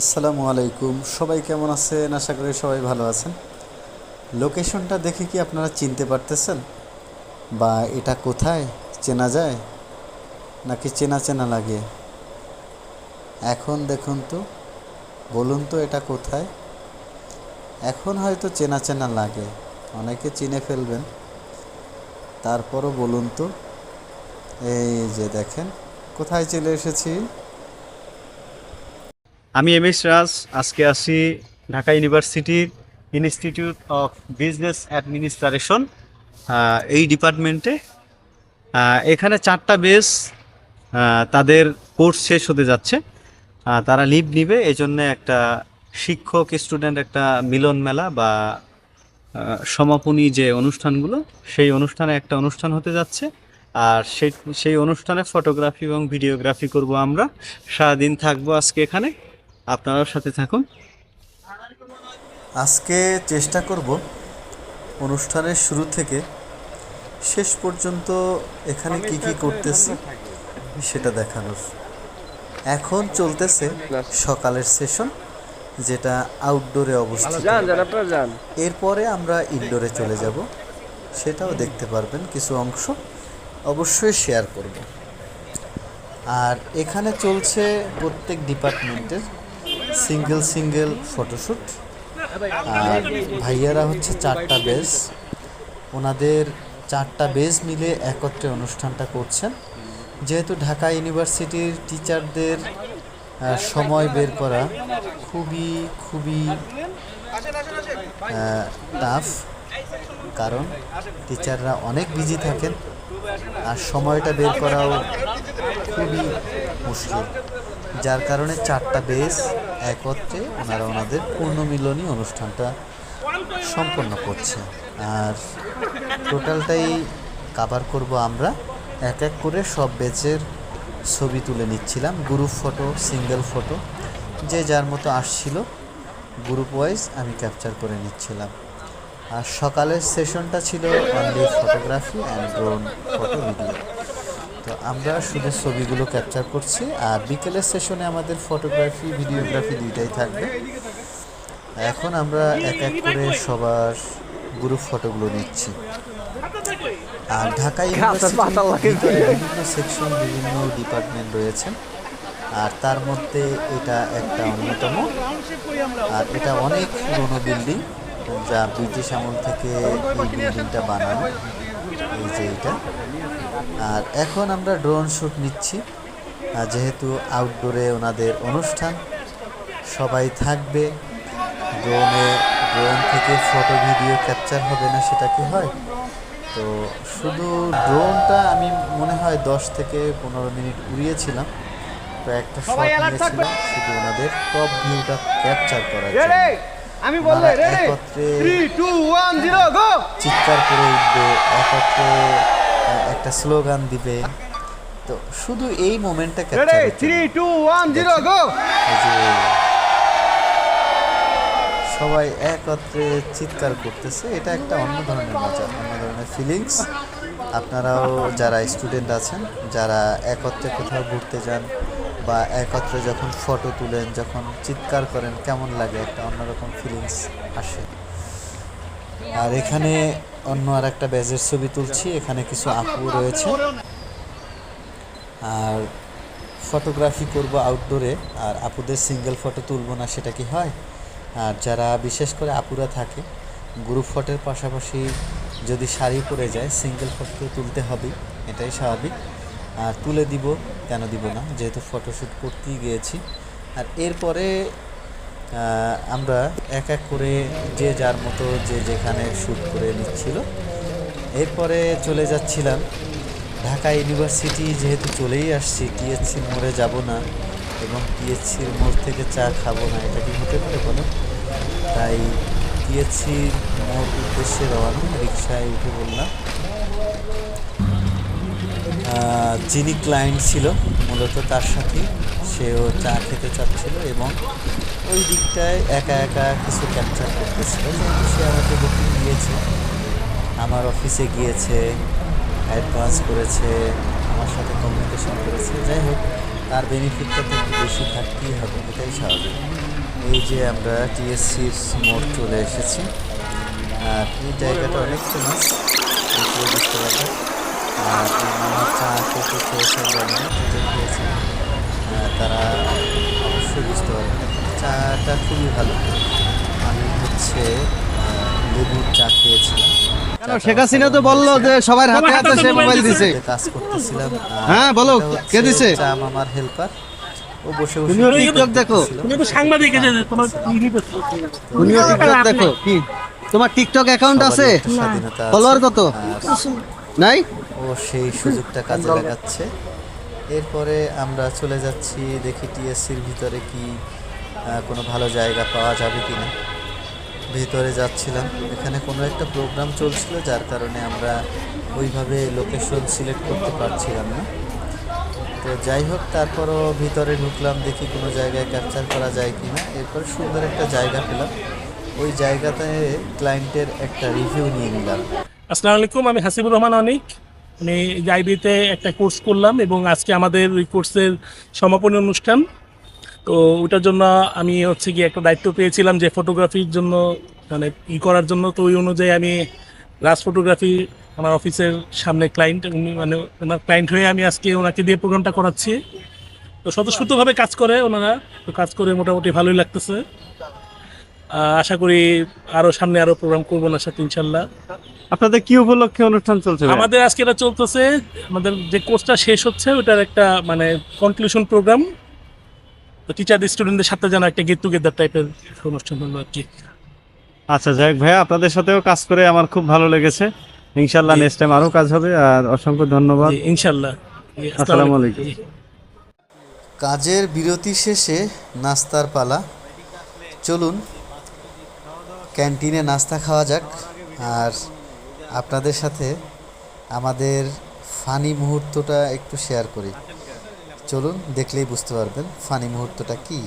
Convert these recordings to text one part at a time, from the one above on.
আসসালামু আলাইকুম। সবাই কেমন আছেন? আশা করি সবাই ভালো আছেন। লোকেশনটা দেখে কি আপনারা চিনতে পারতেছেন? বা এটা কোথায়? চেনা যায়? নাকি চেনা চেনা লাগে? এখন দেখুন তো, বলুন তো এটা কোথায়? এখন হয়তো চেনা চেনা লাগে। অনেকে চিনে ফেলবেন। তারপরও বলুন তো। এই যে দেখেন, কোথায় চলে এসেছি? আমি এম এস রাজ, আজকে আসি ঢাকা ইউনিভার্সিটির ইনস্টিটিউট অফ বিজনেস অ্যাডমিনিস্ট্রেশন এই ডিপার্টমেন্টে। এখানে চারটা বেস তাদের কোর্স শেষ হতে যাচ্ছে। তারা লিভ নিবে এই জন্য একটা শিক্ষক স্টুডেন্ট একটা মিলন মেলা বা সমাপনী যে অনুষ্ঠানগুলো, সেই অনুষ্ঠানে একটা অনুষ্ঠান হতে যাচ্ছে। আর সেই সেই অনুষ্ঠানে ফটোগ্রাফি এবং ভিডিওগ্রাফি করব আমরা। সারাদিন থাকব আজকে এখানে। আপনারাও সাথে থাকুন। আজকে চেষ্টা করব অনুষ্ঠানের শুরু থেকে শেষ পর্যন্ত এখানে কি কি করতেছি সেটা দেখানোর। এখন চলতেছে সকালের সেশন যেটা আউটডোরে অবস্থিত। এরপরে আমরা ইনডোরে চলে যাব সেটাও দেখতে পারবেন কিছু অংশ অবশ্যই শেয়ার করব। আর এখানে চলছে প্রত্যেক ডিপার্টমেন্টের সিঙ্গেল সিঙ্গেল ফটোশ্যুট আর ভাইয়ারা হচ্ছে চারটা বেস। ওনাদের চারটা বেস মিলে একত্রে অনুষ্ঠানটা করছেন। যেহেতু ঢাকা ইউনিভার্সিটির টিচারদের সময় বের করা খুবই খুবই টাফ। কারণ টিচাররা অনেক বিজি থাকেন আর সময়টা বের করাও খুবই মুশকিল। যার কারণে চারটা বেস একত্রে ওনারা ওনাদের পূর্ণমিলনী অনুষ্ঠানটা সম্পন্ন করছে। আর টোটালটাই কাভার করব আমরা। এক এক করে সব বেচের ছবি তুলে নিচ্ছিলাম। গ্রুপ ফটো সিঙ্গেল ফটো যে যার মতো আসছিল গ্রুপ ওয়াইজ আমি ক্যাপচার করে নিচ্ছিলাম। আর সকালের সেশনটা ছিল only photography and drone photo video আমরা শুধু ছবিগুলো ক্যাপচার করছি আর বিকেলের সেশনে আমাদের ফটোগ্রাফি ভিডিওগ্রাফি দুইটাই থাকবে। এখন আমরা এক এক করে সবার গ্রুপ ফটোগুলো নিচ্ছি। আর ঢাকা ইউনিভার্সিটির বিভিন্ন সেকশন বিভিন্ন ডিপার্টমেন্ট রয়েছে। আর তার মধ্যে এটা একটা অন্যতম। আর এটা অনেক পুরনো বিল্ডিং যা ব্রিটিশ আমল থেকে এই বিল্ডিংটা বানানো। এই যে এটা। আর এখন আমরা ড্রোন শ্যুট নিচ্ছি। আর যেহেতু আউটডোরে ওনাদের অনুষ্ঠান সবাই থাকবে। ড্রোনে ড্রোন থেকে ফটো ভিডিও ক্যাপচার হবে না সেটা কি হয়? তো শুধু ড্রোনটা আমি মনে হয় দশ থেকে পনেরো মিনিট উড়িয়েছিলাম। তো একটা শট নিয়েছিলাম শুধু ওনাদের টপ ভিউটা ক্যাপচার করার জন্য। আমি বললে একত্রে চিৎকার করে উঠবে একত্রে একটা স্লোগান দিবে। তো শুধু এই মোমেন্টটা সবাই একত্রে চিৎকার করতেছে। এটা একটা অন্য ধরনের মজা অন্য ধরনের ফিলিংস আপনারাও যারা স্টুডেন্ট আছেন যারা একত্রে কোথাও ঘুরতে যান বা একত্রে যখন ফটো তুলেন যখন চিৎকার করেন কেমন লাগে? একটা অন্যরকম ফিলিংস আসে। আর এখানে অন্য আর একটা ব্যাজের ছবি তুলছি, এখানে কিছু আপু রয়েছে। আর ফটোগ্রাফি করব আউটডোরে আর আপুদের সিঙ্গেল ফটো তুলবো না, সেটা কি হয়? আর যারা বিশেষ করে আপুরা থাকে গ্রুপ ফটোর পাশাপাশি যদি শাড়ি পরে যায় সিঙ্গেল ফটো তুলতে হবে এটাই স্বাভাবিক। আর তুলে দিব, কেন দিব না, যেহেতু ফটোশ্যুট করতেই গিয়েছি। আর এরপরে আমরা এক এক করে যে যার মতো যে যেখানে শ্যুট করে নিচ্ছিল। এরপরে চলে যাচ্ছিলাম। ঢাকা ইউনিভার্সিটি যেহেতু চলেই আসছি টিএসসির মোড়ে যাব না এবং টিএসসির মোড় থেকে চা খাব না, এটা কি হতে পারে বলো? তাই টিএসসির মোড় উদ্দেশ্যে রওনা রিক্সায় উঠে বললাম। যিনি ক্লায়েন্ট ছিল, মূলত তার সাথে সেও চা খেতে চাচ্ছিল এবং ওই দিকটায় একা একা কিছু ক্যাপচার করতেছিল। যেহেতু সে আমাকে বুকিং দিয়েছে। আমার অফিসে গিয়েছে অ্যাডভান্স করেছে আমার সাথে কমিউনিকেশন করেছে। যাই হোক তার বেনিফিটটা তো একটু বেশি থাকতেই হবে এটাই স্বাভাবিক। এই যে আমরা টিএসসির মোড় চলে এসেছি। আর এই জায়গাটা অনেক ফেমাস আর চা আহ, তারা অবশ্যই বুঝতে পারবেন চাটা খুবই ভালো। আমি হচ্ছে লেবুর চা খেয়েছিলাম। কেন? শেখ হাসিনা তো বলল যে সবার হাতে হাতে সে মোবাইল দিছে। কাজ করতেছিলাম? হ্যাঁ, বলো, কে দিছে? চা মামার হেল্পার ও বসে বসে টিকটক দেখো। তুমি সাংবাদিক এসে তোমার তুমিও টিকটক দেখো। কি তোমার টিকটক অ্যাকাউন্ট আছে। ফলোয়ার কত? নাই? ও সেই সুযোগটা কাজে লাগাচ্ছে। এরপরে আমরা চলে যাচ্ছি দেখি টিএসসির ভিতরে কি কোনো ভালো জায়গা পাওয়া যাবে কি না ভিতরে যাচ্ছিলাম। এখানে কোনো একটা প্রোগ্রাম চলছিল, যার কারণে আমরা ওইভাবে লোকেশন সিলেক্ট করতে পারছিলাম না। তো যাই হোক, তারপরও ভিতরে ঢুকলাম, দেখি কোনো জায়গায় ক্যাপচার করা যায় কি না এরপর সুন্দর একটা জায়গা পেলাম। ওই জায়গাতে ক্লায়েন্টের একটা রিভিউ নিয়ে নিলাম। আসসালামু আলাইকুম, আমি হাসিবুর রহমান অনিক। আমি আইবিতে একটা কোর্স করলাম এবং আজকে আমাদের ওই কোর্সের সমাপনী অনুষ্ঠান। তো ওটার জন্য আমি হচ্ছে কি একটা দায়িত্ব পেয়েছিলাম যে ফটোগ্রাফির জন্য মানে ই করার জন্য। তো ওই অনুযায়ী আমি রাজ ফটোগ্রাফি আমার অফিসের সামনে ক্লায়েন্ট উনি মানে ওনার ক্লায়েন্ট হয়ে আমি আজকে ওনাকে দিয়ে প্রোগ্রামটা করাচ্ছি। তো স্বতঃস্ফূর্তভাবে কাজ করে ওনারা। তো কাজ করে মোটামুটি ভালোই লাগতেছে। আশা করি আরও সামনে আরও প্রোগ্রাম করব না সাথে ইনশাল্লাহ। আপনাদের কি উপলক্ষে অনুষ্ঠান চলছে আমাদের আজকে এটা চলতেছে। আমাদের যে কোর্সটা শেষ হচ্ছে ওটার একটা মানে কনক্লুশন প্রোগ্রাম তো টিচার স্টুডেন্টদের সাথে যেন একটা গেট টুগেদার টাইপের অনুষ্ঠান হলো আর কি। আচ্ছা যাই ভাইয়া আপনাদের সাথেও কাজ করে আমার খুব ভালো লেগেছে। ইনশাল্লাহ নেক্সট টাইম আরও কাজ হবে আর অসংখ্য ধন্যবাদ। ইনশাল্লাহ আসসালামু আলাইকুম। কাজের বিরতি শেষে নাস্তার পালা। চলুন ক্যান্টিনে নাস্তা খাওয়া যাক। আর আপনাদের সাথে আমাদের ফানি মুহূর্তটা একটু শেয়ার করি। চলুন দেখলেই বুঝতে পারবেন ফানি মুহূর্তটা কি।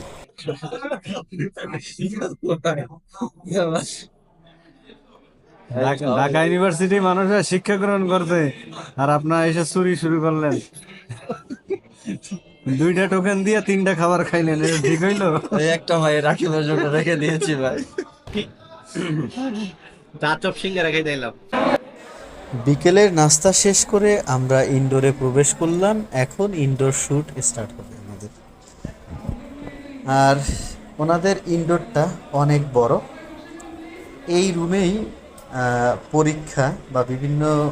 ঢাকা- ইউনিভার্সিটি মানুষরা শিক্ষা গ্রহণ করতে আর আপনার এসে চুরি শুরু করলেন। দুইটা টোকেন দিয়ে তিনটা খাবার খাইলেন ঠিক হইল? এই একটা ভাই রাকিবের জন্য রেখে দিয়েছি ভাই। বিকেলের নাস্তা শেষ করে আমরা ইনডোরে প্রবেশ করলাম। এখন ইনডোর শ্যুট স্টার্ট হবে আমাদের। আর ওনাদের ইনডোরটা অনেক বড়। এই রুমেই পরীক্ষা বা বিভিন্ন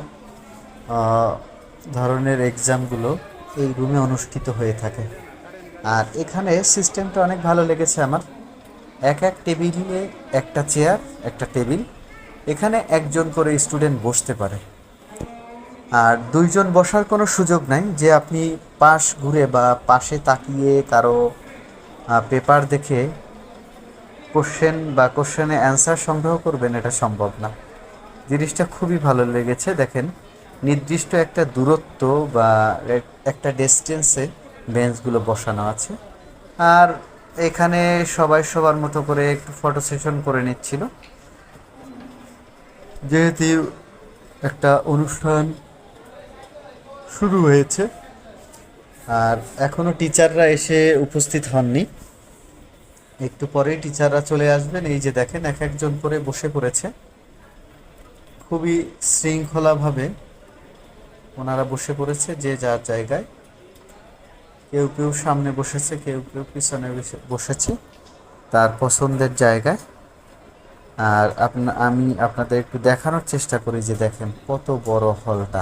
ধরনের এক্সামগুলো এই রুমে অনুষ্ঠিত হয়ে থাকে। আর এখানে সিস্টেমটা অনেক ভালো লেগেছে আমার। এক এক টেবিলে একটা চেয়ার, একটা টেবিল। এখানে একজন করে স্টুডেন্ট বসতে পারে। আর দুইজন বসার কোনো সুযোগ নাই যে আপনি পাশ ঘুরে বা পাশে তাকিয়ে কারও পেপার দেখে কোশ্চেন বা কোশ্চেনে অ্যান্সার সংগ্রহ করবেন এটা সম্ভব না। জিনিসটা খুবই ভালো লেগেছে, দেখেন। নির্দিষ্ট একটা দূরত্ব বা একটা ডিস্টেন্সে বেঞ্চগুলো বসানো আছে। আর এখানে সবাই সবার মতো করে একটু ফটো সেশন করে নিচ্ছিল। যেহেতু একটা অনুষ্ঠান শুরু হয়েছে, আর এখনও টিচাররা এসে উপস্থিত হননি। একটু পরেই টিচাররা চলে আসবেন। এই যে দেখেন, এক একজন করে বসে পড়েছে। খুবই শৃঙ্খলাভাবে ওনারা বসে পড়েছে যে যার জায়গায়। কেউ কেউ সামনে বসেছে, কেউ কেউ পিছনে বসে- বসেছে তার পছন্দের জায়গায়। আর আপনা, আমি আপনাদের একটু দেখানোর চেষ্টা করি যে দেখেন কত বড় হলটা।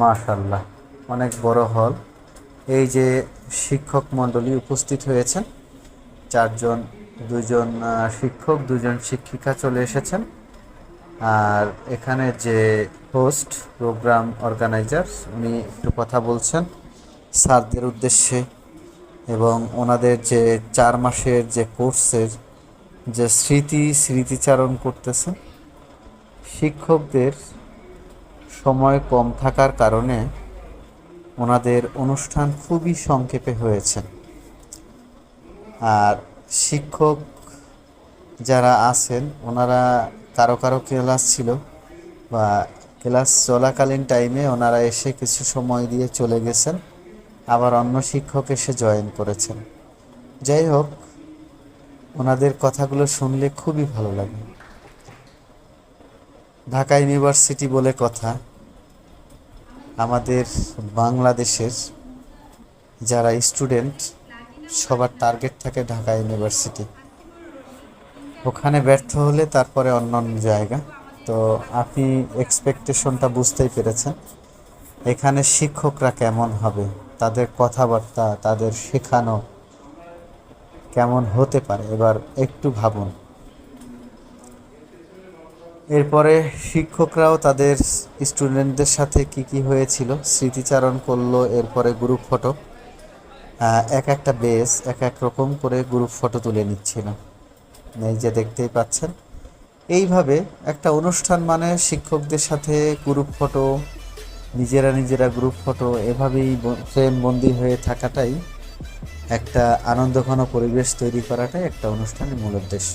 মাশাল্লাহ অনেক বড় হল। এই যে শিক্ষক মণ্ডলী উপস্থিত হয়েছেন, চারজন, দুজন শিক্ষক, দুজন শিক্ষিকা চলে এসেছেন। আর এখানে যে হোস্ট, প্রোগ্রাম অর্গানাইজার, উনি একটু কথা বলছেন। স্যারদের উদ্দেশ্যে এবং ওনাদের যে চার মাসের যে কোর্সের যে স্মৃতি, স্মৃতিচারণ করতেছে, শিক্ষকদের সময় কম থাকার কারণে ওনাদের অনুষ্ঠান খুবই সংক্ষেপে হয়েছে। আর শিক্ষক যারা আছেন, ওনারা কারও কারও ক্লাস ছিল বা ক্লাস চলাকালীন টাইমে ওনারা এসে কিছু সময় দিয়ে চলে গেছেন। আবার অন্য শিক্ষক এসে জয়েন করেছেন। যাই হোক, ওনাদের কথাগুলো শুনলে খুবই ভালো লাগে। ঢাকা ইউনিভার্সিটি বলে কথা, আমাদের বাংলাদেশের যারা স্টুডেন্ট, সবার টার্গেট থাকে ঢাকা ইউনিভার্সিটি। ওখানে ব্যর্থ হলে তারপরে অন্য অন্য জায়গা। তো আপনি এক্সপেকটেশনটা বুঝতেই পেরেছেন। এখানে শিক্ষকরা কেমন হবে? তাদের কথাবার্তা, তাদের শেখানো কেমন হতে পারে? এবার একটু ভাবুন। এরপরে শিক্ষকরাও তাদের স্টুডেন্টদের সাথে কি কি হয়েছিল? স্মৃতিচারণ করল, এরপরে গ্রুপ ফটো এক একটা বেস এক এক রকম করে গ্রুপ ফটো তুলে নিচ্ছিল। এই যে দেখতেই পাচ্ছেন। এইভাবে একটা অনুষ্ঠান মানে শিক্ষকদের সাথে গ্রুপ ফটো নিজেরা নিজেরা গ্রুপ ফটো এভাবেই ফ্রেম বন্দি হয়ে থাকাটাই একটা আনন্দঘন পরিবেশ তৈরি করাটাই একটা অনুষ্ঠানের মূল উদ্দেশ্য।